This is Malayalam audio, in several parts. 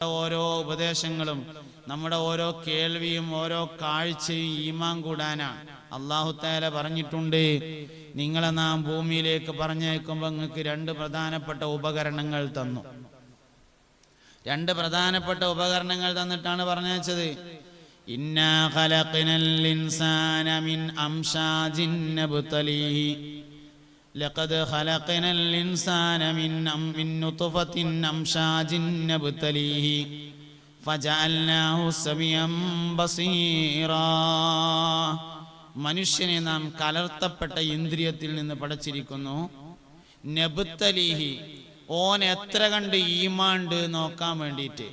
ഓരോ ഉപദേശങ്ങളും നമ്മുടെ ഓരോ കേൾവിയും ഓരോ കാഴ്ചയും ഈമാൻ കൂടാനാണ് അള്ളാഹു താല പറഞ്ഞിട്ടുണ്ട് നിങ്ങളെ നാം ഭൂമിയിലേക്ക് പറഞ്ഞേക്കുമ്പോൾ നിങ്ങൾക്ക് രണ്ട് പ്രധാനപ്പെട്ട ഉപകരണങ്ങൾ തന്നു. രണ്ട് പ്രധാനപ്പെട്ട ഉപകരണങ്ങൾ തന്നിട്ടാണ് പറഞ്ഞത് ഇന്നാ لقد خلقنا الإنسان من أم- من نطفة أمشاج نبتليه فجعلناه سميعا بصيرا മനുഷ്യനെ നാം കലർത്തപ്പെട്ട ഇന്ദ്രിയത്തിൽ നിന്ന് പടച്ചിരിക്കുന്നു നബുത്തലീഹി ഓൻ എത്ര കണ്ട് ഈമാണ്ട് നോക്കാൻ വേണ്ടിയിട്ട്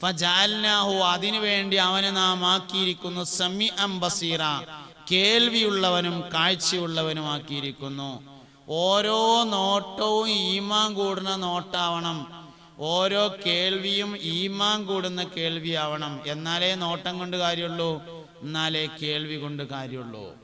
ഫജാൽനാഹു അതിനു വേണ്ടി അവനെ നാം ആക്കിയിരിക്കുന്നു സമി ബസീറ കേൾവിയുള്ളവനും കാഴ്ചയുള്ളവനും ആക്കിയിരിക്കുന്നു ഓരോ നോട്ടവും ഈമാൻ കൂടുന്ന നോട്ടാവണം. ഓരോ കേൾവിയും ഈമാൻ കൂടുന്ന കേൾവിയാവണം. എന്നാലേ നോട്ടം കൊണ്ട് കാര്യമുള്ളൂ. എന്നാലേ കേൾവി കൊണ്ട് കാര്യമുള്ളൂ.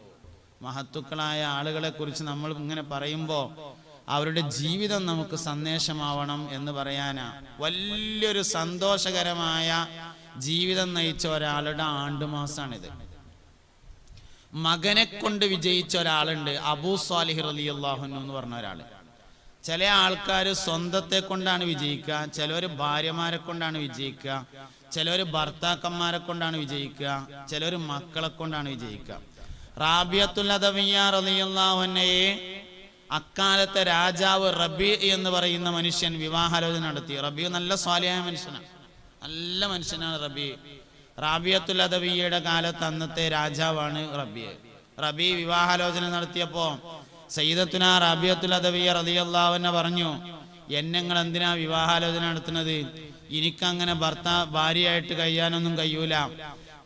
മഹത്തുക്കളായ ആളുകളെ കുറിച്ച് നമ്മൾ ഇങ്ങനെ പറയുമ്പോൾ അവരുടെ ജീവിതം നമുക്ക് സന്ദേശമാവണം എന്ന് പറയാനാ. വലിയൊരു സന്തോഷകരമായ ജീവിതം നയിച്ച ഒരാളുടെ ആണ്ടുമാസാണിത്. മകനെ കൊണ്ട് വിജയിച്ച ഒരാളുണ്ട് അബൂ സാലിഹ് അലി അള്ളാഹുനു എന്ന് പറഞ്ഞ ഒരാൾ. ചില ആൾക്കാർ സ്വന്തത്തെ കൊണ്ടാണ് വിജയിക്കുക ചിലവർ ഭാര്യമാരെ കൊണ്ടാണ് വിജയിക്കുക ചിലവർ ഭർത്താക്കന്മാരെ കൊണ്ടാണ് വിജയിക്കുക ചിലവർ മക്കളെ കൊണ്ടാണ് വിജയിക്കുക. റാബിയത്തുൽ അദവിയാറിയല്ലാഹുനയെ അക്കാലത്തെ രാജാവ് റബി എന്ന് പറയുന്ന മനുഷ്യൻ വിവാഹാലോചന നടത്തി. റബി നല്ല സ്വാലിയായ മനുഷ്യനാണ്. നല്ല മനുഷ്യനാണ് റബി. റാബിയത്തുൽ അദവിയുടെ കാലത്ത് അന്നത്തെ രാജാവാണ് റബി റബി വിവാഹാലോചന നടത്തിയപ്പോ സയ്യിദത്തുന റാബിയത്തുൽ അദവിയ റതിയല്ലാവെന്നെ പറഞ്ഞു എന്നെ നിങ്ങൾ എന്തിനാ വിവാഹാലോചന നടത്തുന്നത്? എനിക്കങ്ങനെ ഭർത്താ ഭാര്യയായിട്ട് കഴിയാനൊന്നും കഴിയൂല.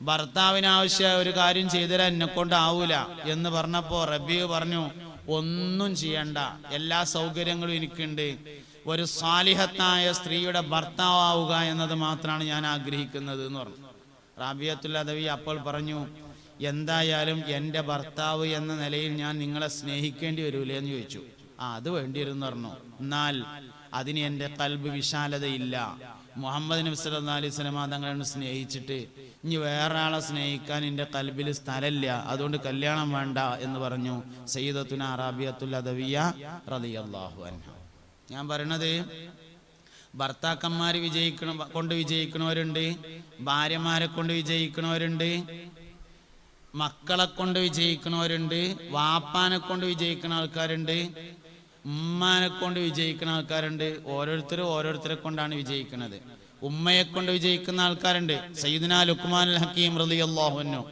ഭർത്താവിന് ആവശ്യ ഒരു കാര്യം ചെയ്തുതരാൻ എന്നെ കൊണ്ടാവൂല എന്ന് പറഞ്ഞപ്പോ റബി പറഞ്ഞു ഒന്നും ചെയ്യണ്ട. എല്ലാ സൗകര്യങ്ങളും എനിക്കുണ്ട്. ഒരു സാലിഹത്തായ സ്ത്രീയുടെ ഭർത്താവുക എന്നത് മാത്രമാണ് ഞാൻ ആഗ്രഹിക്കുന്നത് എന്ന് പറഞ്ഞു. റാബിയത്തുൽ അദവി അപ്പോൾ പറഞ്ഞു എന്തായാലും എന്റെ ഭർത്താവ് എന്ന നിലയിൽ ഞാൻ നിങ്ങളെ സ്നേഹിക്കേണ്ടി വരൂലേ? എന്ന് ചോദിച്ചു. ആ അത് വേണ്ടി വരും പറഞ്ഞു. എന്നാൽ അതിന് എന്റെ കൽബ് വിശാലതയില്ല. മുഹമ്മദ് നബി സല്ലല്ലാഹു അലൈഹി വസല്ലമ തങ്ങളെ സ്നേഹിച്ചിട്ട് ഇനി വേറെ ആളെ സ്നേഹിക്കാൻ എന്റെ കൽബിൽ സ്ഥലമില്ല. അതുകൊണ്ട് കല്യാണം വേണ്ട എന്ന് പറഞ്ഞു സയ്യിദത്തുന റാബിയത്തുൽ അദവിയ റളിയല്ലാഹു അൻഹ. ഞാൻ പറയണത് ഭർത്താക്കന്മാർ വിജയിക്കണ കൊണ്ട് വിജയിക്കണവരുണ്ട്. ഭാര്യമാരെ കൊണ്ട് വിജയിക്കണവരുണ്ട്. മക്കളെ കൊണ്ട് വിജയിക്കണവരുണ്ട്. വാപ്പാനെ കൊണ്ട് വിജയിക്കുന്ന ആൾക്കാരുണ്ട്. ഉമ്മാനെ കൊണ്ട് വിജയിക്കുന്ന ആൾക്കാരുണ്ട്. ഓരോരുത്തരും ഓരോരുത്തരെ കൊണ്ടാണ് വിജയിക്കുന്നത് ഉമ്മയെ കൊണ്ട് വിജയിക്കുന്ന ആൾക്കാരുണ്ട്. സയ്യിദ്നാ ലുക്മാൻ ഹക്കീം അൻഹു.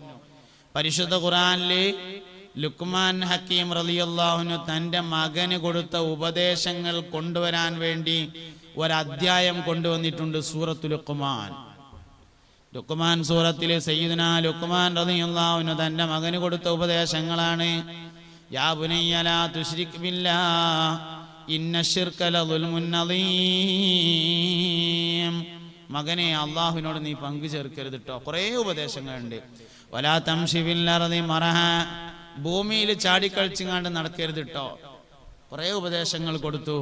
പരിശുദ്ധ ഖുറാനിൽ ലുക്മാൻ ഹക്കീം അൻഹു തന്റെ മകന് കൊടുത്ത ഉപദേശങ്ങൾ കൊണ്ടുവരാൻ വേണ്ടി ഒരധ്യായം കൊണ്ടുവന്നിട്ടുണ്ട് സൂറത്തു ലുക്കുമാൻ ലുക്കുമാൻ സൂറത്തിലെ സയ്യിദന ലുക്കുമാൻ റതിയുള്ളാവിന് തന്റെ മകന് കൊടുത്ത ഉപദേശങ്ങളാണ്. യാ തുശ്രിക് ഇന്ന മകനെ അള്ളാഹുവിനോട് നീ പങ്കു ചേർക്കരുത് കേട്ടോ കുറേ ഉപദേശങ്ങളുണ്ട്. വലാ അർദി മറഹ. ഭൂമിയിൽ ചാടിക്കളിച്ചിങ്ങാണ്ട് നടക്കരുത് കേട്ടോ കുറേ ഉപദേശങ്ങൾ കൊടുത്തു.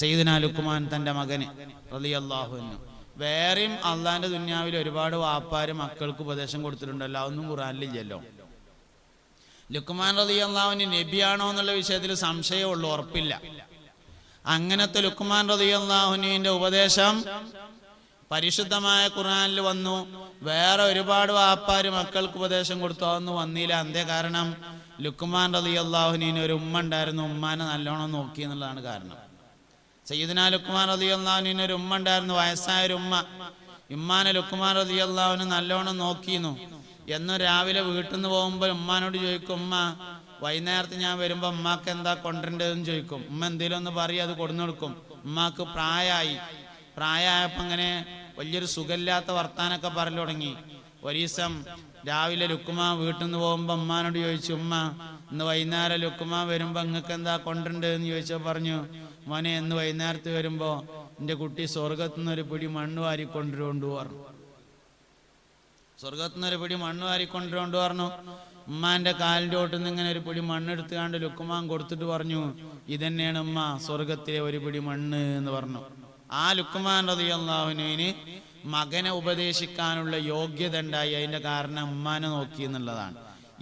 സെയ്ദിന ലുക്മാൻ തന്റെ മകന് റളിയല്ലാഹുവിനു വേറെയും അള്ളാന്റെ ദുന്യാവിൽ ഒരുപാട് വാപ്പാര് മക്കൾക്ക് ഉപദേശം കൊടുത്തിട്ടുണ്ടല്ലോ. അതൊന്നും ഖുറാനിലില്ലല്ലോ ലുക്കുമാൻ റലി അള്ളാഹുവിന് നബിയാണോ എന്നുള്ള വിഷയത്തിൽ സംശയമുള്ളൂ ഉറപ്പില്ല. അങ്ങനത്തെ ലുക്കുമാൻ റലി അള്ളാഹുനുവിന്റെ ഉപദേശം പരിശുദ്ധമായ ഖുർആാനിൽ വന്നു. വേറെ ഒരുപാട് വാപ്പാര് മക്കൾക്ക് ഉപദേശം കൊടുത്തു. വന്നില്ല. അന്തേ കാരണം? ലുക്കുമാൻ റലി അള്ളാഹുനീന് ഒരു ഉമ്മ ഉണ്ടായിരുന്നു. ഉമ്മാനെ നല്ലോണം നോക്കി എന്നുള്ളതാണ് കാരണം. സയ്യിദിന ലുക്കുമാൻ റലി അള്ളാഹുനീന് ഒരു ഉമ്മ ഉണ്ടായിരുന്നു. വയസ്സായ ഒരു ഉമ്മ. ഉമ്മാനെ ലുക്കുമാൻ റലി അള്ളാഹുന് നല്ലോണം നോക്കിയിരുന്നു. എന്നും രാവിലെ വീട്ടിൽ നിന്ന് പോകുമ്പോൾ ഉമ്മാനോട് ചോദിക്കും ഉമ്മ വൈകുന്നേരത്ത് ഞാൻ വരുമ്പോൾ ഉമ്മാക്ക് എന്താ കൊണ്ടുവരേണ്ടതെന്ന് ചോദിക്കും. ഉമ്മ എന്തെങ്കിലും ഒന്ന് പറയും അത് കൊടുന്നു കൊടുക്കും. ഉമ്മാക്ക് പ്രായമായി പ്രായമായപ്പോൾ അങ്ങനെ വലിയൊരു സുഖമില്ലാത്ത വർത്താനൊക്കെ പറഞ്ഞു തുടങ്ങി. ഒരീസം രാവിലെ ലുക്കുമ വീട്ടിൽ നിന്ന് പോകുമ്പോൾ ഉമ്മാനോട് ചോദിച്ചു ഉമ്മ ഇന്ന് വൈകുന്നേരം ലുക്കുമ വരുമ്പോൾ നിങ്ങൾക്ക് എന്താ കൊണ്ടുണ്ട് എന്ന് ചോദിച്ചപ്പോൾ പറഞ്ഞു മോനെ ഇന്ന് വൈകുന്നേരത്ത് വരുമ്പോൾ എന്റെ കുട്ടി സ്വർഗത്തു നിന്നൊരു പിടി മണ്ണ് വാരി കൊണ്ടുവരുകൊണ്ട് പറഞ്ഞു. സ്വർഗത്തു നിന്നൊരു പിടി മണ്ണ് വാരി കൊണ്ടുവരുകൊണ്ട് പറഞ്ഞു. ഉമ്മാന്റെ കാലിന്റെ ഓട്ടിൽ നിന്ന് ഇങ്ങനെ ഒരു പിടി മണ്ണ് കണ്ട് ലുക്കുമാൻ കൊടുത്തിട്ട് പറഞ്ഞു ഇതന്നെയാണ് ഉമ്മ സ്വർഗത്തിലെ ഒരു പിടി മണ്ണ് എന്ന് പറഞ്ഞു. ആ ലുക്കുമാൻ റതി അള്ളാഹുനുവിന് മകനെ ഉപദേശിക്കാനുള്ള യോഗ്യത ഉണ്ടായി. അതിന്റെ കാരണം ഉമ്മാനെ നോക്കി എന്നുള്ളതാണ്.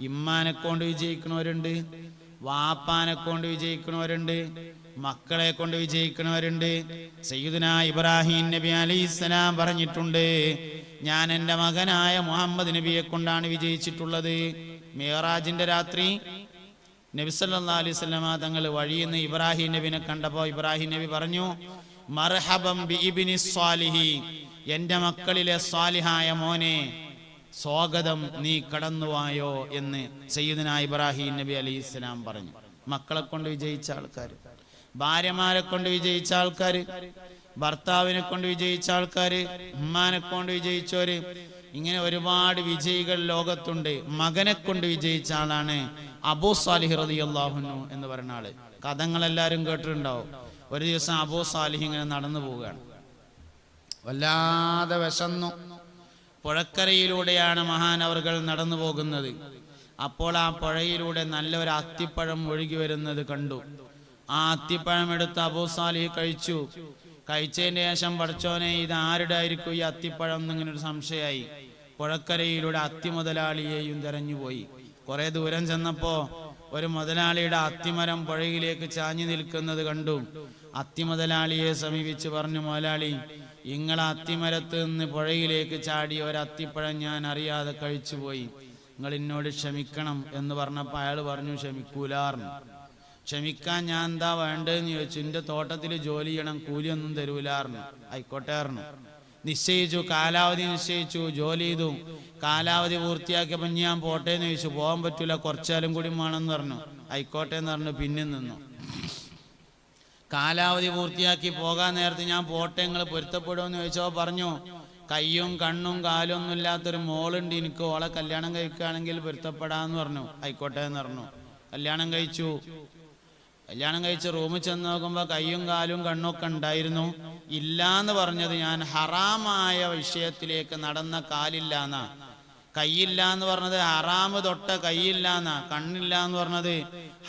ഇമ്മാനെ കൊണ്ട് വിജയിക്കണവരുണ്ട് വാപ്പാനെ കൊണ്ട് വിജയിക്കണവരുണ്ട് മക്കളെ കൊണ്ട് വിജയിക്കണവരുണ്ട് സയ്യിദുന ഇബ്രാഹിം നബി അലൈഹിസ്സലാം പറഞ്ഞിട്ടുണ്ട് ഞാൻ എന്റെ മകനായ മുഹമ്മദ് നബിയെ കൊണ്ടാണ് വിജയിച്ചിട്ടുള്ളത്. മേറാജിന്റെ രാത്രി നബി സല്ലല്ലാഹു അലൈഹി വസല്ലമ തങ്ങൾ വഴിയിൽ നിന്ന് ഇബ്രാഹിം നബിനെ കണ്ടപ്പോൾ ഇബ്രാഹിം നബി പറഞ്ഞു മർഹബം ബി ഇബ്നി സ്വാലിഹി. എന്റെ മക്കളിലെ സ്വാലിഹായ മോനെ സ്വാഗതം നീ കടന്നുവായോ എന്ന് സയ്യിദിന ഇബ്രാഹിം നബി അലൈഹി ഇസ്ലാം പറഞ്ഞു. മക്കളെ കൊണ്ട് വിജയിച്ച ആൾക്കാർ ഭാര്യമാരെ കൊണ്ട് വിജയിച്ച ആൾക്കാർ ഭർത്താവിനെ കൊണ്ട് വിജയിച്ച ആൾക്കാർ ഉമ്മാനെ കൊണ്ട് വിജയിച്ചവര്. ഇങ്ങനെ ഒരുപാട് വിജയികൾ ലോകത്തുണ്ട്. മകനെ കൊണ്ട് വിജയിച്ച ആളാണ് അബൂ സാലിഹ് റളിയല്ലാഹുനു എന്ന് പറയുന്ന ആൾ. കഥങ്ങൾ എല്ലാവരും കേട്ടിട്ടുണ്ടാവും. ഒരു ദിവസം അബൂ സാലിഹ് ഇങ്ങനെ നടന്നു പോവുകയാണ്. വല്ലാതെ വിശന്നു. പുഴക്കരയിലൂടെയാണ് മഹാൻ അവർകൾ നടന്നു പോകുന്നത്. അപ്പോൾ ആ പുഴയിലൂടെ നല്ല ഒരു അത്തിപ്പഴം ഒഴുകി വരുന്നത് കണ്ടു. ആ അത്തിപ്പഴം എടുത്ത് അബൂ സാലിഹ് കഴിച്ചു. കഴിച്ചതിന് ശേഷം പഠിച്ചോനെ ഇത് ആരുടെ ആയിരിക്കും ഈ അത്തിപ്പഴം? എന്നിങ്ങനെ ഒരു സംശയമായി. പുഴക്കരയിലൂടെ അത്തി മുതലാളിയെയും തെരഞ്ഞുപോയി. കുറെ ദൂരം ചെന്നപ്പോ ഒരു മുതലാളിയുടെ അത്തിമരം പുഴയിലേക്ക് ചാഞ്ഞു നിൽക്കുന്നത് കണ്ടു. അത്തിമുതലാളിയെ സമീപിച്ച് പറഞ്ഞു മുതലാളി ഇങ്ങളെ അത്തിമരത്ത് നിന്ന് പുഴയിലേക്ക് ചാടി ഒരത്തിപ്പഴം ഞാൻ അറിയാതെ കഴിച്ചുപോയി. നിങ്ങൾ എന്നോട് ക്ഷമിക്കണം എന്ന് പറഞ്ഞപ്പോൾ അയാൾ പറഞ്ഞു ക്ഷമിക്കൂലാർന്നു. ക്ഷമിക്കാൻ ഞാൻ എന്താ വേണ്ടതെന്ന് ചോദിച്ചു. എന്റെ തോട്ടത്തിൽ ജോലി ചെയ്യണം കൂലിയൊന്നും തരൂലാർന്നു. ആയിക്കോട്ടെ ആർന്നു. നിശ്ചയിച്ചു കാലാവധി നിശ്ചയിച്ചു ജോലി ചെയ്തു. കാലാവധി പൂർത്തിയാക്കിയപ്പോൾ ഞാൻ പോട്ടെ എന്ന് ചോദിച്ചു. പോകാൻ പറ്റൂല കുറച്ചാലും കൂടി വേണമെന്ന് പറഞ്ഞു. ആയിക്കോട്ടെ എന്ന് പറഞ്ഞു പിന്നെ നിന്നു. കാലാവധി പൂർത്തിയാക്കി പോകാൻ നേരത്ത് ഞാൻ പോട്ടെ നിങ്ങൾ പൊരുത്തപ്പെടുമെന്ന് ചോദിച്ചോ പറഞ്ഞു കയ്യും കണ്ണും കാലും ഒന്നും ഇല്ലാത്തൊരു മോളുണ്ട് എനിക്ക് ഓളെ കല്യാണം കഴിക്കുകയാണെങ്കിൽ പൊരുത്തപ്പെടാന്ന് പറഞ്ഞു. ആയിക്കോട്ടെ എന്ന് പറഞ്ഞു. കല്യാണം കഴിച്ചു. കല്യാണം കഴിച്ച് റൂമിൽ ചെന്ന് നോക്കുമ്പോൾ കയ്യും കാലും കണ്ണൊക്കെ ഉണ്ടായിരുന്നു. ഇല്ലാന്ന് പറഞ്ഞത് ഞാൻ ഹറാമായ വിഷയത്തിലേക്ക് നടന്ന കാലില്ല എന്നാ കൈയില്ല എന്ന് പറഞ്ഞത് ഹറാമ് തൊട്ട കൈയില്ലാന്നാ. കണ്ണില്ല എന്ന് പറഞ്ഞത്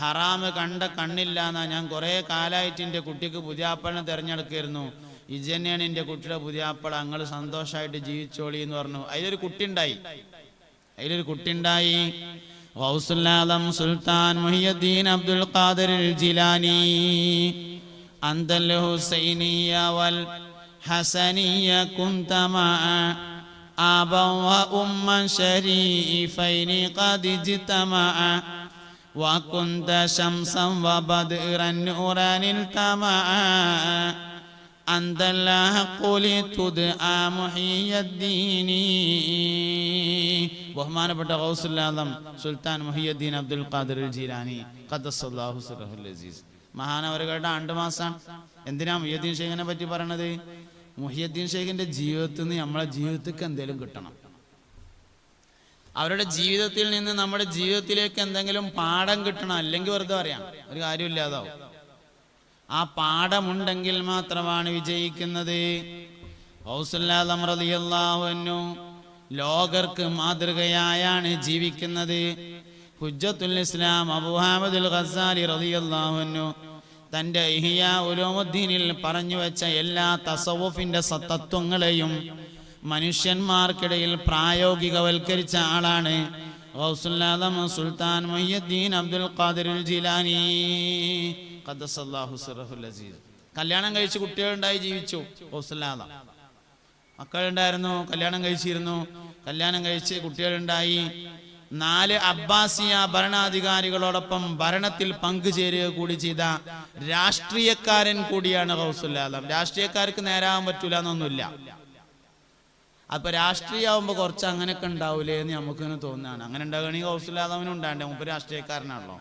ഹറാമ് കണ്ട കണ്ണില്ല എന്നാ ഞാൻ കുറെ കാലായിട്ട് എന്റെ കുട്ടിക്ക് പുതിയാപ്പളിനെ തിരഞ്ഞെടുക്കായിരുന്നു. ഇജന്നെയാണ് എന്റെ കുട്ടിയുടെ പുതിയാപ്പള. അങ്ങൾ സന്തോഷമായിട്ട് ജീവിച്ചോളി എന്ന് പറഞ്ഞു. അതിലൊരു കുട്ടി ഉണ്ടായി അതിലൊരു കുട്ടി ഉണ്ടായി غوث العظم سلطان محي الدين عبد القادر الجيلاني. عند الحسينية والحسنية كنت مع أبا وأما شريفين قد اجتمعا وكنت شمسا وبدرا نورا التمعا أنت الحق لتدعى محي الدين ബഹുമാനപ്പെട്ട ഗൗസുല്ലാദം സുൽത്താൻ മുഹിയുദ്ദീൻ അബ്ദുൽ ഖാദിർ ജീലാനി ഖദ്ദസല്ലാഹു സുറഹുൽ അസീസ് മഹാനവറുകളുടെ ആണ്ടുമാസാണ് എന്തിനാ മുഹിയുദ്ദീൻ ഷെയ്ഖിനെ പറ്റി പറയണത് മുഹിയുദ്ദീൻ ഷെയ്ഖിന്റെ ജീവിതത്തിൽ നിന്ന് നമ്മളെ ജീവിതത്തിലേക്ക് എന്തെങ്കിലും കിട്ടണം അവരുടെ ജീവിതത്തിൽ നിന്ന് നമ്മുടെ ജീവിതത്തിലേക്ക് എന്തെങ്കിലും പാഠം കിട്ടണം അല്ലെങ്കിൽ വെറുതെ പറയാം ഒരു കാര്യമില്ലാതാവും ആ പാഠമുണ്ടെങ്കിൽ മാത്രമാണ് വിജയിക്കുന്നത്. അൻഹു ലോകർക്ക് മാതൃകയായാണ് ജീവിക്കുന്നത്. ഹുജ്ജത്തുൽ ഇസ്ലാം അബൂ ഹാമിദുൽ ഖസാലി റളിയല്ലാഹു അൻഹു തന്റെ ഇഹിയ ഉലോമുദ്ദീനിൽ പറഞ്ഞു വെച്ച എല്ലാ തസവുഫിന്റെ സത്തത്വങ്ങളെയും മനുഷ്യന്മാർക്കിടയിൽ പ്രായോഗികവൽക്കരിച്ച ആളാണ് ഗൗസുല്ലാദം സുൽത്താൻ മൊയ്യുദ്ദീൻ അബ്ദുൽ ഖാദിർ ജിലാനി. കല്യാണം കഴിച്ച് കുട്ടികളുണ്ടായി ജീവിച്ചു. ഗൗസുല്ലാദം മക്കളുണ്ടായിരുന്നു കല്യാണം കഴിച്ചിരുന്നു. കല്യാണം കഴിച്ച് കുട്ടികളുണ്ടായി. നാല് അബ്ബാസിയ ഭരണാധികാരികളോടൊപ്പം ഭരണത്തിൽ പങ്കുചേരുക കൂടി ചെയ്ത രാഷ്ട്രീയക്കാരൻ കൂടിയാണ് ഗൗസുല്ലാദം രാഷ്ട്രീയക്കാർക്ക് നേരാവാൻ പറ്റൂല എന്നൊന്നുമില്ല. അപ്പൊ രാഷ്ട്രീയമാകുമ്പോ കുറച്ച് അങ്ങനെയൊക്കെ ഉണ്ടാവൂലേ എന്ന് നമുക്കിങ്ങനെ തോന്നുകയാണ് അങ്ങനെ ഉണ്ടാവുകയാണെങ്കിൽ ഗൗസുല്ലാദവനും ഉണ്ടാകണ്ടേ? മുമ്പ് രാഷ്ട്രീയക്കാരനാണല്ലോ.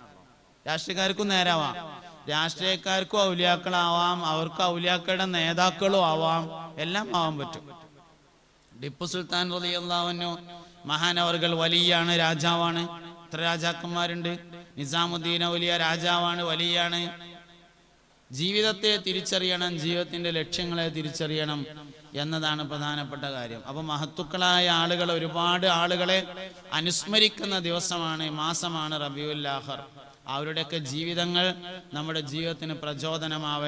രാഷ്ട്രീയക്കാർക്കും നേരാവാം. രാഷ്ട്രീയക്കാർക്കും ഔലിയാക്കളാവാം അവർക്ക് ഔലിയാക്കളുടെ നേതാക്കളും ആവാം. എല്ലാം ആവാൻ പറ്റും. ടിപ്പു സുൽത്താൻ റളിയല്ലാഹു മഹാനവർകൾ വലിയാണ് രാജാവാണ്. ഇത്ര രാജാക്കന്മാരുണ്ട്? നിസാമുദ്ദീൻ ഔലിയ രാജാവാണ് വലിയാണ്. ജീവിതത്തെ തിരിച്ചറിയണം ജീവിതത്തിന്റെ ലക്ഷ്യങ്ങളെ തിരിച്ചറിയണം എന്നതാണ് പ്രധാനപ്പെട്ട കാര്യം. അപ്പൊ മഹത്തുക്കളായ ആളുകൾ ഒരുപാട് ആളുകളെ അനുസ്മരിക്കുന്ന ദിവസമാണ് മാസമാണ് റബിയുല്ലാഹർ അവരുടെയൊക്കെ ജീവിതങ്ങൾ നമ്മുടെ ജീവിതത്തിന് പ്രചോദനമാവ